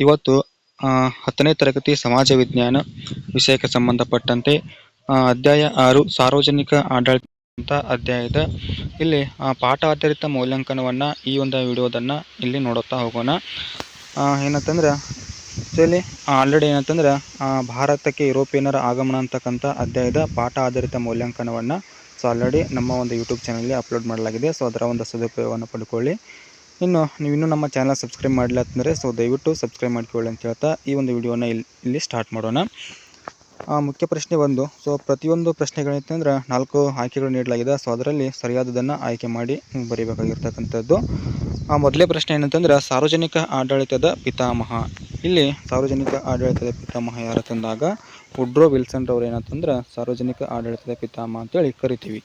ಇವತ್ತು ಹತ್ತನೇ ತರಗತಿ ಸಮಾಜ ವಿಜ್ಞಾನ ವಿಷಯಕ್ಕೆ ಸಂಬಂಧಪಟ್ಟಂತೆ ಅಧ್ಯಾಯ ಆರು, ಸಾರ್ವಜನಿಕ ಆಡಳಿತ ಅಂತ ಅಧ್ಯಾಯದ ಇಲ್ಲಿ ಪಾಠ ಆಧಾರಿತ ಮೌಲ್ಯಾಂಕನವನ್ನ ಈ ಒಂದು ವಿಡಿಯೋದನ್ನ ಇಲ್ಲಿ ನೋಡುತ್ತಾ ಹೋಗೋಣ. ಏನಂತಂದ್ರೆ ಇಲ್ಲಿ ಆಲ್ರೆಡಿ ಏನಂತಂದ್ರೆ ಭಾರತಕ್ಕೆ ಯುರೋಪಿಯನ್ನರ ಆಗಮನ ಅಂತಕ್ಕಂಥ ಅಧ್ಯಾಯದ ಪಾಠ ಆಧಾರಿತ ಮೌಲ್ಯಾಂಕನವನ್ನ ಸೊ ಆಲ್ರೆಡಿ ನಮ್ಮ ಒಂದು ಯೂಟ್ಯೂಬ್ ಚಾನಲ್ಗೆ ಅಪ್ಲೋಡ್ ಮಾಡಲಾಗಿದೆ. ಸೊ ಅದರ ಒಂದು ಸದುಪಯೋಗವನ್ನು ಪಡ್ಕೊಳ್ಳಿ. ಇನ್ನು ನೀವು ಇನ್ನೂ ನಮ್ಮ ಚಾನಲ್ ಸಬ್ಸ್ಕ್ರೈಬ್ ಮಾಡಿಲ್ಲ ಅಂತಂದರೆ ಸೊ ದಯವಿಟ್ಟು ಸಬ್ಸ್ಕ್ರೈಬ್ ಮಾಡ್ಕೊಳ್ಳಿ ಅಂತ ಹೇಳ್ತಾ ಈ ಒಂದು ವಿಡಿಯೋನ ಇಲ್ಲಿ ಸ್ಟಾರ್ಟ್ ಮಾಡೋಣ. ಮುಖ್ಯ ಪ್ರಶ್ನೆ ಒಂದು. ಸೊ ಪ್ರತಿಯೊಂದು ಪ್ರಶ್ನೆಗಳೇನಂತಂದ್ರೆ ನಾಲ್ಕು ಆಯ್ಕೆಗಳು ನೀಡಲಾಗಿದೆ. ಸೊ ಅದರಲ್ಲಿ ಸರಿಯಾದದನ್ನು ಆಯ್ಕೆ ಮಾಡಿ ಬರೀಬೇಕಾಗಿರ್ತಕ್ಕಂಥದ್ದು. ಆ, ಮೊದಲೇ ಪ್ರಶ್ನೆ ಏನಂತಂದ್ರೆ, ಸಾರ್ವಜನಿಕ ಆಡಳಿತದ ಪಿತಾಮಹ. ಇಲ್ಲಿ ಸಾರ್ವಜನಿಕ ಆಡಳಿತದ ಪಿತಾಮಹ ಯಾರು ತಂದಾಗ? ವುಡ್ರೋ ವಿಲ್ಸನ್ ರವ್ರು ಏನಂತಂದ್ರೆ, ಸಾರ್ವಜನಿಕ ಆಡಳಿತದ ಪಿತಾಮಹ ಅಂತೇಳಿ ಕರಿತೀವಿ.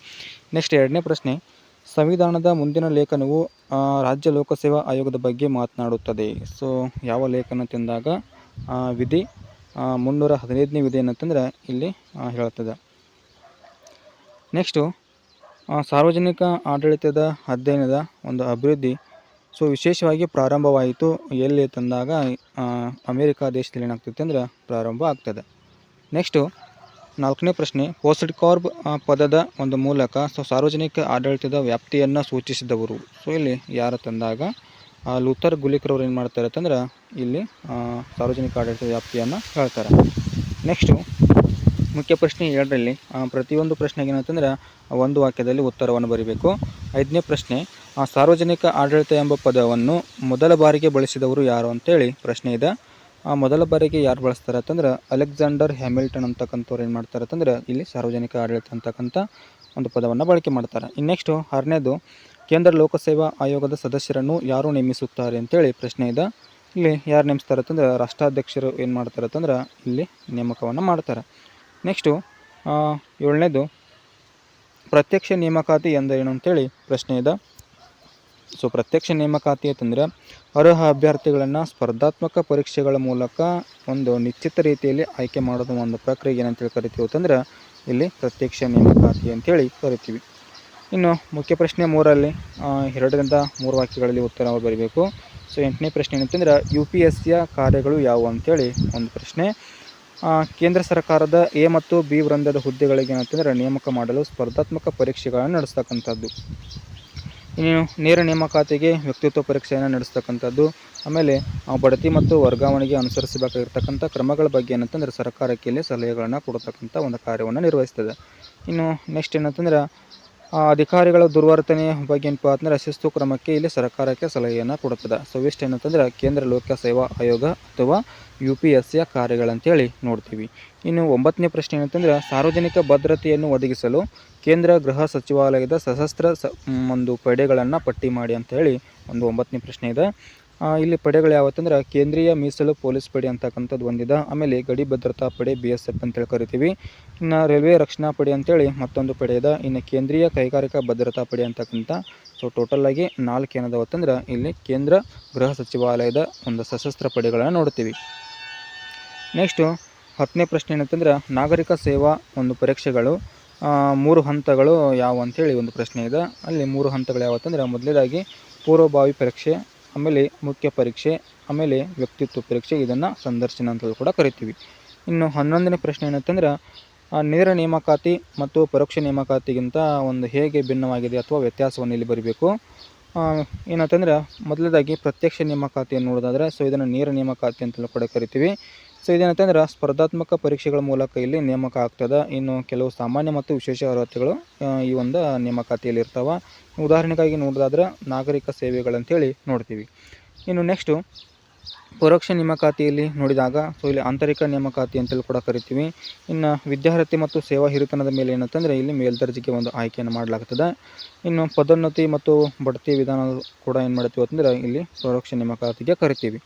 ನೆಕ್ಸ್ಟ್ ಎರಡನೇ ಪ್ರಶ್ನೆ ಸಂವಿಧಾನದ ಮುಂದಿನ ಲೇಖನವು ರಾಜ್ಯ ಲೋಕಸೇವಾ ಆಯೋಗದ ಬಗ್ಗೆ ಮಾತನಾಡುತ್ತದೆ. ಸೊ ಯಾವ ಲೇಖನ ತಿಂದಾಗ ವಿಧಿ ಮುನ್ನೂರ ಹದಿನೈದನೇ ವಿಧಿ ಏನಂತಂದ್ರೆ ಇಲ್ಲಿ ಹೇಳುತ್ತದೆ. ನೆಕ್ಸ್ಟು ಸಾರ್ವಜನಿಕ ಆಡಳಿತದ ಅಧ್ಯಯನದ ಒಂದು ಅಭಿವೃದ್ಧಿ. ಸೊ ವಿಶೇಷವಾಗಿ ಪ್ರಾರಂಭವಾಯಿತು. ಎಲ್ಲಿ ತಂದಾಗ ಅಮೇರಿಕಾ ದೇಶದಲ್ಲಿ ಏನಾಗ್ತೈತೆ ಅಂದ್ರೆ ಪ್ರಾರಂಭ ಆಗ್ತದೆ ನೆಕ್ಸ್ಟು ನಾಲ್ಕನೇ ಪ್ರಶ್ನೆ ಪೋಸ್ಟ್ ಕಾರ್ಬ್ ಪದದ ಒಂದು ಮೂಲಕ ಸೊ, ಸಾರ್ವಜನಿಕ ಆಡಳಿತದ ವ್ಯಾಪ್ತಿಯನ್ನು ಸೂಚಿಸಿದವರು. ಸೊ, ಇಲ್ಲಿ ಯಾರು ತಂದಾಗ ಲೂಥರ್ ಗುಲಿಕ್ರವ್ರು ಏನು ಮಾಡ್ತಾರೆ ಅಂತಂದ್ರೆ, ಇಲ್ಲಿ ಸಾರ್ವಜನಿಕ ಆಡಳಿತದ ವ್ಯಾಪ್ತಿಯನ್ನು ಹೇಳ್ತಾರೆ. ನೆಕ್ಸ್ಟು, ಮುಖ್ಯ ಪ್ರಶ್ನೆ ಎರಡರಲ್ಲಿ ಪ್ರತಿಯೊಂದು ಪ್ರಶ್ನೆಗೆ ಏನಂತಂದ್ರೆ, ಒಂದು ವಾಕ್ಯದಲ್ಲಿ ಉತ್ತರವನ್ನು ಬರೀಬೇಕು. ಐದನೇ ಪ್ರಶ್ನೆ ಸಾರ್ವಜನಿಕ ಆಡಳಿತ ಎಂಬ ಪದವನ್ನು ಮೊದಲ ಬಾರಿಗೆ ಬಳಸಿದವರು ಯಾರು ಅಂತೇಳಿ ಪ್ರಶ್ನೆ ಇದೆ. ಮೊದಲ ಬಾರಿಗೆ ಯಾರು ಬಳಸ್ತಾರೆ ಅಂತಂದ್ರೆ ಅಲೆಕ್ಸಾಂಡರ್ ಹ್ಯಾಮಿಲ್ಟನ್ ಅಂತಕ್ಕಂಥವ್ರು ಏನು ಮಾಡ್ತಾರೆ ಅಂತಂದ್ರೆ ಇಲ್ಲಿ ಸಾರ್ವಜನಿಕ ಆಡಳಿತ ಅಂತಕ್ಕಂಥ ಒಂದು ಪದವನ್ನು ಬಳಕೆ ಮಾಡ್ತಾರೆ. ಇನ್ನು ನೆಕ್ಸ್ಟು ಆರನೇದು, ಕೇಂದ್ರ ಲೋಕಸೇವಾ ಆಯೋಗದ ಸದಸ್ಯರನ್ನು ಯಾರು ನೇಮಿಸುತ್ತಾರೆ ಅಂತೇಳಿ ಪ್ರಶ್ನೆ ಇದೆ. ಇಲ್ಲಿ ಯಾರು ನೇಮಿಸ್ತಾರೆ ಅಂತಂದ್ರೆ ರಾಷ್ಟ್ರಾಧ್ಯಕ್ಷರು ಏನು ಮಾಡ್ತಾರೆ ಅಂತಂದ್ರೆ ಇಲ್ಲಿ ನೇಮಕವನ್ನು ಮಾಡ್ತಾರೆ. ನೆಕ್ಸ್ಟು ಏಳನೇದು, ಪ್ರತ್ಯಕ್ಷ ನೇಮಕಾತಿ ಎಂದರೇನು ಅಂತೇಳಿ ಪ್ರಶ್ನೆ ಇದೆ. ಸೊ ಪ್ರತ್ಯಕ್ಷ ನೇಮಕಾತಿ ಅಂತಂದರೆ ಅರ್ಹ ಅಭ್ಯರ್ಥಿಗಳನ್ನು ಸ್ಪರ್ಧಾತ್ಮಕ ಪರೀಕ್ಷೆಗಳ ಮೂಲಕ ಒಂದು ನಿಶ್ಚಿತ ರೀತಿಯಲ್ಲಿ ಆಯ್ಕೆ ಮಾಡೋದು ಒಂದು ಪ್ರಕ್ರಿಯೆ ಏನಂತೇಳಿ ಕರಿತೀವಿ ಅಂತಂದ್ರೆ ಇಲ್ಲಿ ಪ್ರತ್ಯಕ್ಷ ನೇಮಕಾತಿ ಅಂತೇಳಿ ಕರಿತೀವಿ. ಇನ್ನು ಮುಖ್ಯ ಪ್ರಶ್ನೆ ಮೂರಲ್ಲಿ ಎರಡರಿಂದ ಮೂರು ವಾಕ್ಯಗಳಲ್ಲಿ ಉತ್ತರ ಬರೀಬೇಕು. ಸೊ ಎಂಟನೇ ಪ್ರಶ್ನೆ ಏನಂತಂದ್ರೆ ಯು ಪಿ ಎಸ್ ಸಿಯ ಕಾರ್ಯಗಳು ಯಾವುವು ಅಂತೇಳಿ ಒಂದು ಪ್ರಶ್ನೆ. ಕೇಂದ್ರ ಸರ್ಕಾರದ ಎ ಮತ್ತು ಬಿ ವೃಂದದ ಹುದ್ದೆಗಳಿಗೆ ಏನಂತಂದ್ರೆ ನೇಮಕ ಮಾಡಲು ಸ್ಪರ್ಧಾತ್ಮಕ ಪರೀಕ್ಷೆಗಳನ್ನು ನಡೆಸ್ತಕ್ಕಂಥದ್ದು. ಇನ್ನು ನೇರ ನೇಮಕಾತಿಗೆ ವ್ಯಕ್ತಿತ್ವ ಪರೀಕ್ಷೆಯನ್ನು ನಡೆಸ್ತಕ್ಕಂಥದ್ದು, ಆಮೇಲೆ ಬಡತಿ ಮತ್ತು ವರ್ಗಾವಣೆಗೆ ಅನುಸರಿಸಬೇಕಾಗಿರ್ತಕ್ಕಂಥ ಕ್ರಮಗಳ ಬಗ್ಗೆ ಏನಂತಂದ್ರೆ ಸರ್ಕಾರಕ್ಕೆ ಇಲ್ಲಿ ಸಲಹೆಗಳನ್ನು ಕೊಡತಕ್ಕಂಥ ಒಂದು ಕಾರ್ಯವನ್ನು ನಿರ್ವಹಿಸ್ತದೆ. ಇನ್ನು ನೆಕ್ಸ್ಟ್ ಏನಂತಂದ್ರೆ ಅಧಿಕಾರಿಗಳ ದುರ್ವರ್ತನೆ ಬಗ್ಗೆ ಏನಪ್ಪ ಶಿಸ್ತು ಕ್ರಮಕ್ಕೆ ಇಲ್ಲಿ ಸರ್ಕಾರಕ್ಕೆ ಸಲಹೆಯನ್ನು ಕೊಡುತ್ತದೆ. ಸೊ ಇಷ್ಟು ಏನಂತಂದ್ರೆ ಕೇಂದ್ರ ಲೋಕ ಸೇವಾ ಆಯೋಗ ಅಥವಾ ಯು ಪಿ ಎಸ್ ಸಿಯ ಕಾರ್ಯಗಳಂತೇಳಿ ನೋಡ್ತೀವಿ. ಇನ್ನು ಒಂಬತ್ತನೇ ಪ್ರಶ್ನೆ ಏನಂತಂದ್ರೆ ಸಾರ್ವಜನಿಕ ಭದ್ರತೆಯನ್ನು ಒದಗಿಸಲು ಕೇಂದ್ರ ಗೃಹ ಸಚಿವಾಲಯದ ಸಶಸ್ತ್ರ ಸ ಒಂದು ಪಡೆಗಳನ್ನು ಪಟ್ಟಿ ಮಾಡಿ ಅಂತ ಹೇಳಿ ಒಂದು ಒಂಬತ್ತನೇ ಪ್ರಶ್ನೆ ಇದೆ. ಇಲ್ಲಿ ಪಡೆಗಳು ಯಾವತ್ತಂದ್ರೆ ಕೇಂದ್ರೀಯ ಮೀಸಲು ಪೊಲೀಸ್ ಪಡೆ ಅಂತಕ್ಕಂಥದ್ದು ಒಂದಿದೆ. ಆಮೇಲೆ ಗಡಿ ಭದ್ರತಾ ಪಡೆ ಬಿ ಎಸ್ ಎಫ್ ಅಂತೇಳಿ ಕರಿತೀವಿ. ಇನ್ನು ರೈಲ್ವೆ ರಕ್ಷಣಾ ಪಡೆ ಅಂತೇಳಿ ಮತ್ತೊಂದು ಪಡೆ ಇದೆ. ಇನ್ನು ಕೇಂದ್ರೀಯ ಕೈಗಾರಿಕಾ ಭದ್ರತಾ ಪಡೆ ಅಂತಕ್ಕಂಥ, ಸೊ ಟೋಟಲ್ ಆಗಿ ನಾಲ್ಕು ಏನದವತ್ತಂದ್ರೆ ಇಲ್ಲಿ ಕೇಂದ್ರ ಗೃಹ ಸಚಿವಾಲಯದ ಒಂದು ಸಶಸ್ತ್ರ ಪಡೆಗಳನ್ನು ನೋಡ್ತೀವಿ. ನೆಕ್ಸ್ಟು ಹತ್ತನೇ ಪ್ರಶ್ನೆ ಏನಂತಂದ್ರೆ ನಾಗರಿಕ ಸೇವಾ ಒಂದು ಪರೀಕ್ಷೆಗಳು ಮೂರು ಹಂತಗಳು ಯಾವ ಅಂತೇಳಿ ಒಂದು ಪ್ರಶ್ನೆ ಇದೆ. ಅಲ್ಲಿ ಮೂರು ಹಂತಗಳು ಯಾವತ್ತಂದ್ರೆ ಮೊದಲನೇದಾಗಿ ಪೂರ್ವಭಾವಿ ಪರೀಕ್ಷೆ ಆಮೇಲೆ ಮುಖ್ಯ ಪರೀಕ್ಷೆ, ಆಮೇಲೆ ವ್ಯಕ್ತಿತ್ವ ಪರೀಕ್ಷೆ ಇದನ್ನು ಸಂದರ್ಶನ ಅಂತಲೂ ಕೂಡ ಕರಿತೀವಿ. ಇನ್ನು ಹನ್ನೊಂದನೇ ಪ್ರಶ್ನೆ ಏನಂತಂದ್ರೆ ನೇರ ನೇಮಕಾತಿ ಮತ್ತು ಪರೋಕ್ಷ ನೇಮಕಾತಿಗಿಂತ ಒಂದು ಹೇಗೆ ಭಿನ್ನವಾಗಿದೆ ಅಥವಾ ವ್ಯತ್ಯಾಸವನ್ನು ಇಲ್ಲಿ ಬರೀಬೇಕು? ಏನಂತಂದ್ರೆ ಮೊದಲದಾಗಿ ಪ್ರತ್ಯಕ್ಷ ನೇಮಕಾತಿಯನ್ನು ನೋಡೋದಾದರೆ ಸೊ ಇದನ್ನು ನೇರ ನೇಮಕಾತಿ ಅಂತಲೂ ಕೂಡ ಕರಿತೀವಿ. ಸೊ ಇದೇನಂತಂದ್ರೆ ಸ್ಪರ್ಧಾತ್ಮಕ ಪರೀಕ್ಷೆಗಳ ಮೂಲಕ ಇಲ್ಲಿ ನೇಮಕ ಆಗ್ತದೆ. ಇನ್ನು ಕೆಲವು ಸಾಮಾನ್ಯ ಮತ್ತು ವಿಶೇಷ ಅರ್ಹತೆಗಳು ಈ ಒಂದು ನೇಮಕಾತಿಯಲ್ಲಿ ಇರ್ತಾವೆ. ಉದಾಹರಣೆಗಾಗಿ ನೋಡೋದಾದ್ರೆ, ನಾಗರಿಕ ಸೇವೆಗಳಂತೇಳಿ ನೋಡ್ತೀವಿ. ಇನ್ನು ನೆಕ್ಸ್ಟು ಪರೋಕ್ಷ ನೇಮಕಾತಿಯಲ್ಲಿ ನೋಡಿದಾಗ, ಸೊ ಇಲ್ಲಿ ಆಂತರಿಕ ನೇಮಕಾತಿ ಅಂತೇಳಿ ಕೂಡ ಕರಿತೀವಿ. ಇನ್ನು ವಿದ್ಯಾರ್ಥಿ ಮತ್ತು ಸೇವಾ ಹಿರಿತನದ ಮೇಲೆ ಏನಂತಂದರೆ, ಇಲ್ಲಿ ಮೇಲ್ದರ್ಜೆಗೆ ಒಂದು ಆಯ್ಕೆಯನ್ನು ಮಾಡಲಾಗ್ತದೆ. ಇನ್ನು ಪದೋನ್ನತಿ ಮತ್ತು ಬಡ್ತಿ ವಿಧಾನ ಕೂಡ ಏನು ಮಾಡ್ತೀವಿ ಅಂತಂದ್ರೆ, ಇಲ್ಲಿ ಪರೋಕ್ಷ ನೇಮಕಾತಿಗೆ ಕರಿತೀವಿ.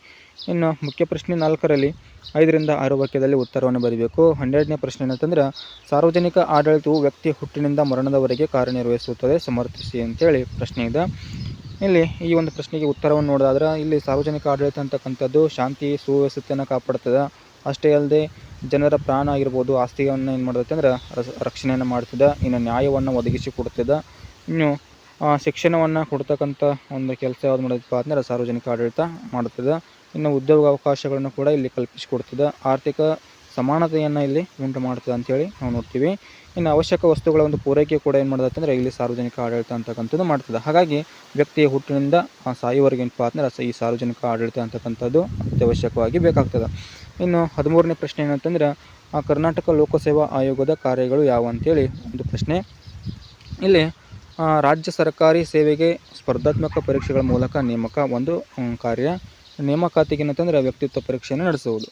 ಇನ್ನು ಮುಖ್ಯ ಪ್ರಶ್ನೆ ನಾಲ್ಕರಲ್ಲಿ, ಐದರಿಂದ ಆರು ವಾಕ್ಯದಲ್ಲಿ ಉತ್ತರವನ್ನು ಬರೀಬೇಕು. ಹನ್ನೆರಡನೇ ಪ್ರಶ್ನೆ ಏನಂತಂದ್ರೆ, ಸಾರ್ವಜನಿಕ ಆಡಳಿತವು ವ್ಯಕ್ತಿ ಹುಟ್ಟಿನಿಂದ ಮರಣದವರೆಗೆ ಕಾರ್ಯನಿರ್ವಹಿಸುತ್ತದೆ, ಸಮರ್ಥಿಸಿ ಅಂತೇಳಿ ಪ್ರಶ್ನೆ ಇದೆ. ಇಲ್ಲಿ ಈ ಒಂದು ಪ್ರಶ್ನೆಗೆ ಉತ್ತರವನ್ನು ನೋಡೋದಾದ್ರೆ, ಇಲ್ಲಿ ಸಾರ್ವಜನಿಕ ಆಡಳಿತ ಅಂತಕ್ಕಂಥದ್ದು ಶಾಂತಿ, ಸುವ್ಯವಸ್ಥೆಯನ್ನು ಕಾಪಾಡ್ತದೆ. ಅಷ್ಟೇ ಅಲ್ಲದೆ ಜನರ ಪ್ರಾಣ ಆಗಿರ್ಬೋದು, ಆಸ್ತಿಯನ್ನು ಏನು ಮಾಡುತ್ತೆ ಅಂದ್ರೆ ರಕ್ಷಣೆಯನ್ನು ಮಾಡ್ತದೆ. ಇನ್ನು ನ್ಯಾಯವನ್ನು ಒದಗಿಸಿ ಕೊಡ್ತದೆ. ಇನ್ನು ಶಿಕ್ಷಣವನ್ನು ಕೊಡ್ತಕ್ಕಂಥ ಒಂದು ಕೆಲಸ ಯಾವ್ದು ಮಾಡೋದಪ್ಪ ಅಂದ್ರೆ ಸಾರ್ವಜನಿಕ ಆಡಳಿತ ಮಾಡ್ತದೆ. ಇನ್ನು ಉದ್ಯೋಗಾವಕಾಶಗಳನ್ನು ಕೂಡ ಇಲ್ಲಿ ಕಲ್ಪಿಸಿಕೊಡ್ತದೆ ಆರ್ಥಿಕ ಸಮಾನತೆಯನ್ನು ಇಲ್ಲಿ ಉಂಟು ಮಾಡ್ತದೆ ಅಂತೇಳಿ ನಾವು ನೋಡ್ತೀವಿ. ಇನ್ನು ಅವಶ್ಯಕ ವಸ್ತುಗಳ ಒಂದು ಪೂರೈಕೆ ಕೂಡ ಏನು ಮಾಡ್ತದೆ ಅಂದರೆ ಇಲ್ಲಿ ಸಾರ್ವಜನಿಕ ಆಡಳಿತ ಅಂತಕ್ಕಂಥದ್ದು ಮಾಡ್ತದೆ. ಹಾಗಾಗಿ ವ್ಯಕ್ತಿಯ ಹುಟ್ಟಿನಿಂದ ಸಾಯುವವರೆಗೆ ಏನಪ್ಪ ಈ ಸಾರ್ವಜನಿಕ ಆಡಳಿತ ಅಂತಕ್ಕಂಥದ್ದು ಅತ್ಯವಶ್ಯಕವಾಗಿ ಬೇಕಾಗ್ತದೆ. ಇನ್ನು ಹದಿಮೂರನೇ ಪ್ರಶ್ನೆ ಏನಂತಂದ್ರೆ ಕರ್ನಾಟಕ ಲೋಕಸೇವಾ ಆಯೋಗದ ಕಾರ್ಯಗಳು ಯಾವ ಅಂತೇಳಿ ಒಂದು ಪ್ರಶ್ನೆ. ಇಲ್ಲಿ ರಾಜ್ಯ ಸರ್ಕಾರಿ ಸೇವೆಗೆ ಸ್ಪರ್ಧಾತ್ಮಕ ಪರೀಕ್ಷೆಗಳ ಮೂಲಕ ನೇಮಕ ಒಂದು ಕಾರ್ಯ ನೇಮಕಾತಿಗೆ ಏನಂತಂದ್ರೆ ವ್ಯಕ್ತಿತ್ವ ಪರೀಕ್ಷೆಯನ್ನು ನಡೆಸುವುದು.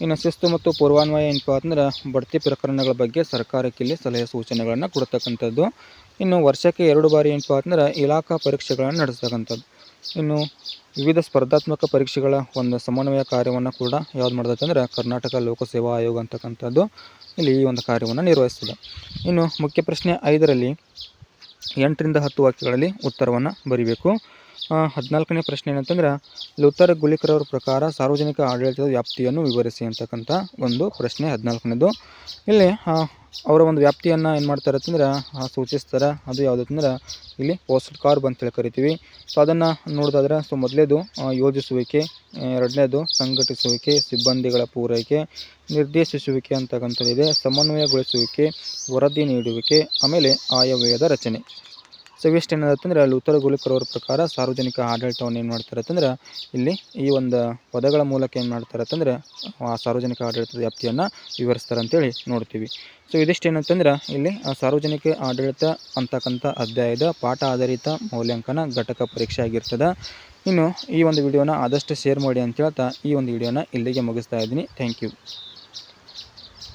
ಇನ್ನು ಶಿಸ್ತು ಮತ್ತು ಪೂರ್ವಾನ್ವಯ ಏನಪ್ಪ ಅಂದ್ರೆ ಬಡ್ತಿ ಪ್ರಕರಣಗಳ ಬಗ್ಗೆ ಸರ್ಕಾರಕ್ಕೆ ಇಲ್ಲಿ ಸಲಹೆ ಸೂಚನೆಗಳನ್ನು ಕೊಡ್ತಕ್ಕಂಥದ್ದು. ಇನ್ನು ವರ್ಷಕ್ಕೆ ಎರಡು ಬಾರಿ ಏನಪ್ಪ ಅಂದ್ರೆ ಇಲಾಖಾ ಪರೀಕ್ಷೆಗಳನ್ನು ನಡೆಸ್ತಕ್ಕಂಥದ್ದು. ಇನ್ನು ವಿವಿಧ ಸ್ಪರ್ಧಾತ್ಮಕ ಪರೀಕ್ಷೆಗಳ ಒಂದು ಸಮನ್ವಯ ಕಾರ್ಯವನ್ನು ಕೂಡ ಯಾವ್ದು ಮಾಡ್ತೈತೆ ಕರ್ನಾಟಕ ಲೋಕಸೇವಾ ಆಯೋಗ ಅಂತಕ್ಕಂಥದ್ದು ಇಲ್ಲಿ ಈ ಒಂದು ಕಾರ್ಯವನ್ನು ನಿರ್ವಹಿಸ್ತದೆ. ಇನ್ನು ಮುಖ್ಯ ಪ್ರಶ್ನೆ ಐದರಲ್ಲಿ ಎಂಟರಿಂದ ಹತ್ತು ವಾಕ್ಯಗಳಲ್ಲಿ ಉತ್ತರವನ್ನು ಬರೀಬೇಕು. ಹದಿನಾಲ್ಕನೇ ಪ್ರಶ್ನೆ ಏನಂತಂದ್ರೆ ಲೂತರ್ ಗುಲಿಕರ್ ಅವರ ಪ್ರಕಾರ ಸಾರ್ವಜನಿಕ ಆಡಳಿತದ ವ್ಯಾಪ್ತಿಯನ್ನು ವಿವರಿಸಿ ಅಂತಕ್ಕಂಥ ಒಂದು ಪ್ರಶ್ನೆ ಹದಿನಾಲ್ಕನೇದು. ಇಲ್ಲಿ ಅವರ ಒಂದು ವ್ಯಾಪ್ತಿಯನ್ನು ಏನು ಮಾಡ್ತಾರೆ ಅಂತಂದ್ರೆ ಸೂಚಿಸ್ತಾರೆ. ಅದು ಯಾವುದಂದ್ರೆ ಇಲ್ಲಿ ಪೋಸ್ಟ್ ಕಾರ್ಬ್ ಅಂತೇಳಿ ಕರಿತೀವಿ. ಸೊ ಅದನ್ನು ನೋಡೋದಾದ್ರೆ ಸೊ ಮೊದಲೇದು ಯೋಜಿಸುವಿಕೆ ಎರಡನೇದು ಸಂಘಟಿಸುವಿಕೆ, ಸಿಬ್ಬಂದಿಗಳ ಪೂರೈಕೆ, ನಿರ್ದೇಶಿಸುವಿಕೆ ಅಂತಕ್ಕಂಥದ್ದಿದೆ ಸಮನ್ವಯಗೊಳಿಸುವಿಕೆ, ವರದಿ ನೀಡುವಿಕೆ, ಆಮೇಲೆ ಆಯವ್ಯಯದ ರಚನೆ. ಸೊ ಇವಿಷ್ಟು ಏನಂತಂದ್ರೆ ಉತ್ತರ ಗುಲಿಕರ್ ಅವ್ರ ಪ್ರಕಾರ ಸಾರ್ವಜನಿಕ ಆಡಳಿತವನ್ನು ಏನು ಮಾಡ್ತಾರೆ ಅಂತಂದ್ರೆ ಇಲ್ಲಿ ಈ ಒಂದು ಪದಗಳ ಮೂಲಕ ಏನು ಮಾಡ್ತಾರೆ ಅಂತಂದ್ರೆ, ಆ ಸಾರ್ವಜನಿಕ ಆಡಳಿತದ ವ್ಯಾಪ್ತಿಯನ್ನು ವಿವರಿಸ್ತಾರೆ ಅಂತೇಳಿ ನೋಡ್ತೀವಿ. ಸೊ ಇದಿಷ್ಟು ಏನಂತಂದ್ರೆ ಇಲ್ಲಿ ಸಾರ್ವಜನಿಕ ಆಡಳಿತ ಅಂತಕ್ಕಂಥ ಅಧ್ಯಾಯದ ಪಾಠ ಆಧಾರಿತ ಮೌಲ್ಯಾಂಕನ ಘಟಕ ಪರೀಕ್ಷೆ ಆಗಿರ್ತದೆ. ಇನ್ನು ಈ ಒಂದು ವಿಡಿಯೋನ ಆದಷ್ಟು ಶೇರ್ ಮಾಡಿ ಅಂತ ಹೇಳ್ತಾ ಈ ಒಂದು ವಿಡಿಯೋನ ಇಲ್ಲಿಗೆ ಮುಗಿಸ್ತಾ ಇದ್ದೀನಿ. Thank you